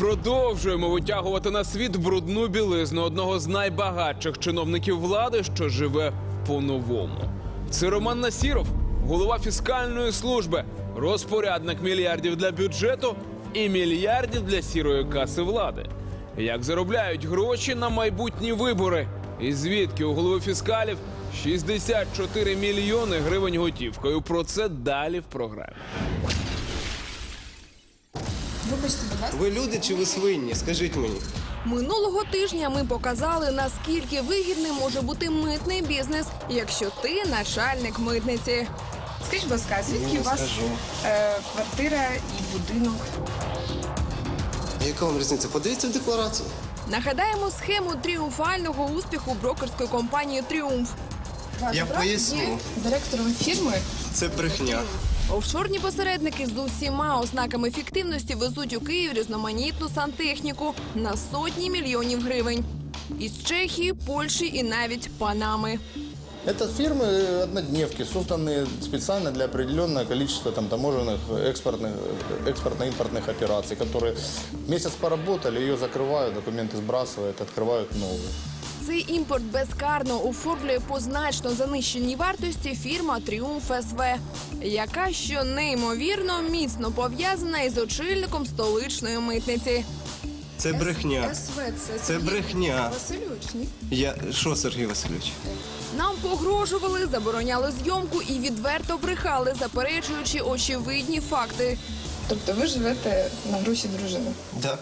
Продовжуємо витягувати на світ брудну білизну одного з найбагатших чиновників влади, що живе по-новому. Це Роман Насіров, голова фіскальної служби, розпорядник мільярдів для бюджету і мільярдів для сірої каси влади. Як заробляють гроші на майбутні вибори? І звідки у голови фіскалів 64 мільйони гривень готівкою? Про це далі в програмі. Вибачте, будь ласка. Ви люди чи ви свинні? Скажіть мені. Минулого тижня ми показали, наскільки вигідним може бути митний бізнес, якщо ти начальник митниці. Скажіть, будь ласка, звідки Ну, у вас скажу. е, квартира і будинок? Яка вам різниця? Подивіться в декларацію. Нагадаємо схему тріумфального успіху брокерської компанії Тріумф. Ваш Я брат поясню. є директором фірми. Це брехня. Офшорні посередники з усіма ознаками фіктивності везуть у Київ різноманітну сантехніку на сотні мільйонів гривень. Із Чехії, Польщі і навіть Панами. Это фирмы э, однодневки, созданные специально для определенного количества там, таможенных, экспортных, э, экспортно-импортных операций, которые месяц поработали, ее закрывают, документы сбрасывают, открывают новые. Цей імпорт безкарно оформлює по значно занищеній вартості фірма Тріумф СВ, яка що неймовірно міцно пов'язана із очільником столичної митниці. Це брехня. СВ, це, Це брехня. Васильович, ні? Я що, Сергій Васильович? Нам погрожували, забороняли зйомку і відверто брехали, заперечуючи очевидні факти. Тобто ви живете на гроші дружини. Так.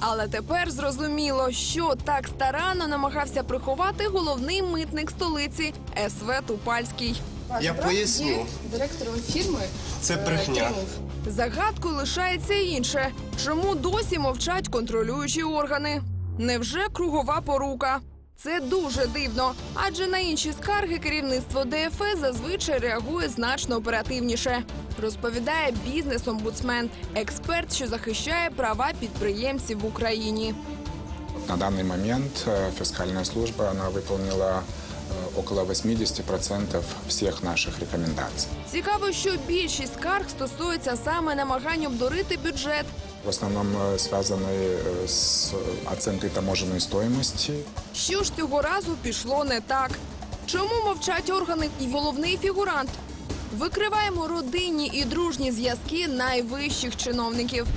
Але тепер зрозуміло, що так старанно намагався приховати головний митник столиці СВ Тупальський. Я брат поясню. є директором фірми. Це е, брехня. Загадку лишається інше. Чому досі мовчать контролюючі органи? Невже кругова порука? Це дуже дивно, адже на інші скарги керівництво ДФС зазвичай реагує значно оперативніше. Розповідає бізнес-омбудсмен, експерт, що захищає права підприємців в Україні. На данный момент э, фискальная служба она выполнила э, около 80% всех наших рекомендаций. Цікаво, що більшість скарг стосується саме намагань обдурити бюджет. В основном э, связаны э, с оценкой таможенной стоимости. Що ж цього разу пішло не так? Чому мовчать органи і головний фігурант? Викриваємо родинні і дружні зв'язки найвищих чиновників.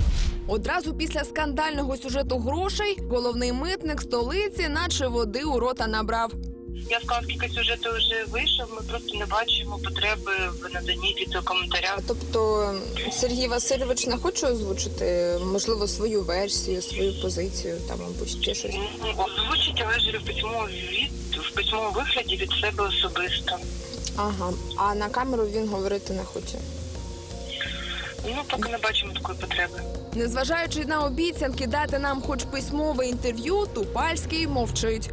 Одразу після скандального сюжету грошей головний митник столиці, наче води у рота набрав. Я сказала, скільки сюжету вже вийшов, ми просто не бачимо потреби в наданні відеокоментаря. Тобто Сергій Васильович не хоче озвучити, можливо, свою версію, свою позицію, там, або ще щось. Озвучить, але ж в письмовому від в письмовому вигляді від себе особисто. Ага. А на камеру він говорити не хоче. Ну поки не бачимо такої потреби. Незважаючи на обіцянки дати нам хоч письмове інтерв'ю, Тупальський мовчить.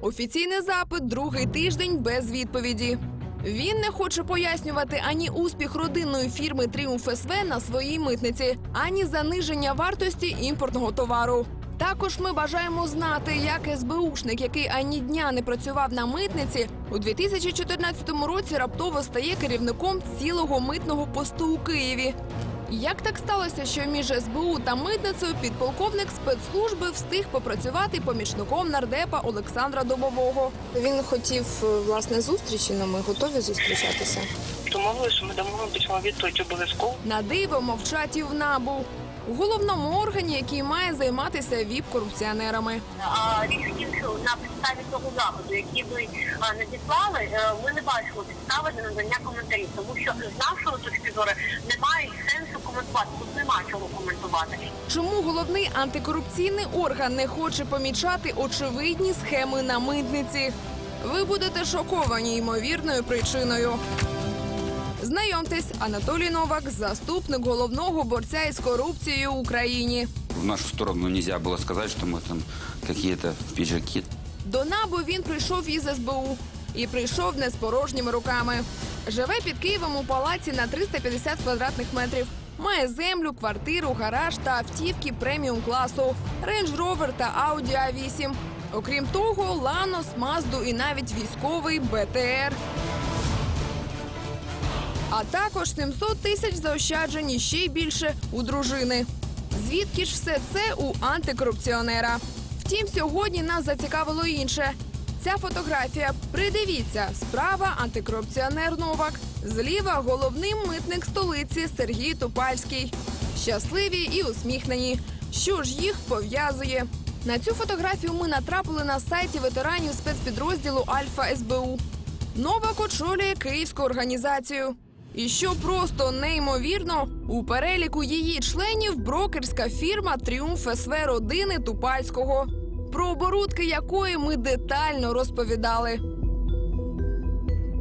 Офіційний запит другий тиждень без відповіді. Він не хоче пояснювати ані успіх родинної фірми Тріумф СВ на своїй митниці, ані заниження вартості імпортного товару. Також ми бажаємо знати, як СБУшник, який ані дня не працював на митниці, у 2014 році раптово стає керівником цілого митного посту у Києві. Як так сталося, що між СБУ та митницею підполковник спецслужби встиг попрацювати помічником нардепа Олександра Добового? Він хотів е, власне зустрічі, але ми готові зустрічатися. Домовилися, що ми дамо вам письмову відповідь обов'язково. На диво мовчать і в набу. У головному органі, який має займатися віп-корупціонерами. А рішення на підставі того заходу, який ви надіслали, е, ми не бачимо підстави для надання коментарів, тому що з нашої точки зору немає коментувати. Чому головний антикорупційний орган не хоче помічати очевидні схеми на митниці? Ви будете шоковані ймовірною причиною. Знайомтесь, Анатолій Новак, заступник головного борця із корупцією в Україні. В нашу сторону нельзя было сказать, что мы там какие-то пиджаки. До набу він прийшов із СБУ і прийшов не з порожніми руками. Живе під Києвом у палаці на 350 квадратних метрів. Має землю, квартиру, гараж та автівки преміум класу, Range Rover та Audi A8. Окрім того, Ланос, Мазду і навіть військовий БТР. А також 700 тисяч заощаджень і ще й більше у дружини. Звідки ж все це у антикорупціонера? Втім, сьогодні нас зацікавило інше. Ця фотографія. Придивіться, справа антикорупціонер Новак. Зліва головний митник столиці Сергій Тупальський. Щасливі і усміхнені. Що ж їх пов'язує? На цю фотографію ми натрапили на сайті ветеранів спецпідрозділу Альфа СБУ. Новак очолює київську організацію. І що просто неймовірно, у переліку її членів брокерська фірма Тріумф СВ родини Тупальського, про оборудки якої ми детально розповідали.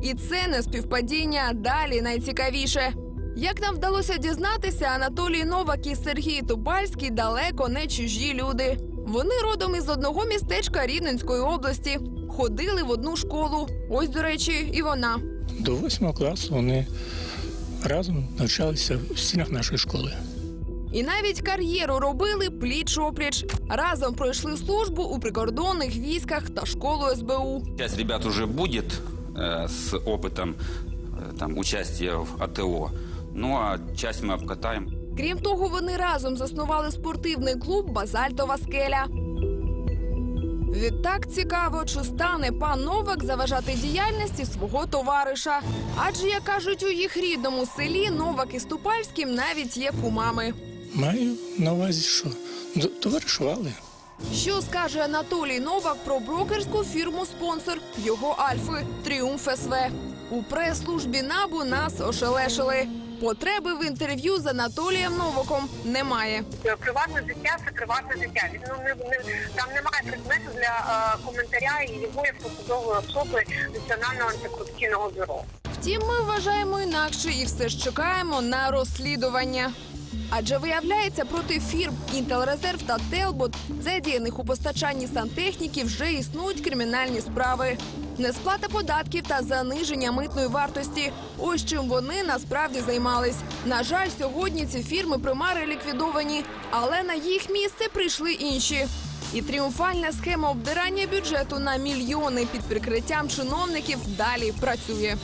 І це не співпадіння. Далі найцікавіше. Як нам вдалося дізнатися, Анатолій Новак і Сергій Тупальський далеко не чужі люди. Вони родом із одного містечка Рівненської області, ходили в одну школу. Ось, до речі, і вона. До восьмого класу вони разом навчалися в стінах нашої школи. І навіть кар'єру робили пліч-опліч. Разом пройшли службу у прикордонних військах та школу СБУ. Часть ребят уже будет э, с опытом э, там, участия в АТО. Ну а часть мы обкатаем. Крім того, вони разом заснували спортивний клуб Базальтова скеля. Відтак цікаво, чи стане пан Новак заважати діяльності свого товариша. Адже, як кажуть, у їх рідному селі Новак із Тупальським навіть є кумами. Маю на увазі, що товаришували. Що скаже Анатолій Новак про брокерську фірму спонсор його Альфи Тріумф СВ? У прес-службі набу нас ошелешили. Потреби в інтерв'ю з Анатолієм Новаком немає. Приватне життя це приватне життя. Він ну не, не там немає предмету для е, коментаря і його як посадової особи Національного антикорупційного бюро. Втім, ми вважаємо інакше і все ж чекаємо на розслідування. Адже виявляється, проти фірм Інтелрезерв та Телбот, задіяних у постачанні сантехніки, вже існують кримінальні справи. Несплата податків та заниження митної вартості. Ось чим вони насправді займались. На жаль, сьогодні ці фірми примари ліквідовані, але на їх місце прийшли інші. І тріумфальна схема обдирання бюджету на мільйони під прикриттям чиновників далі працює.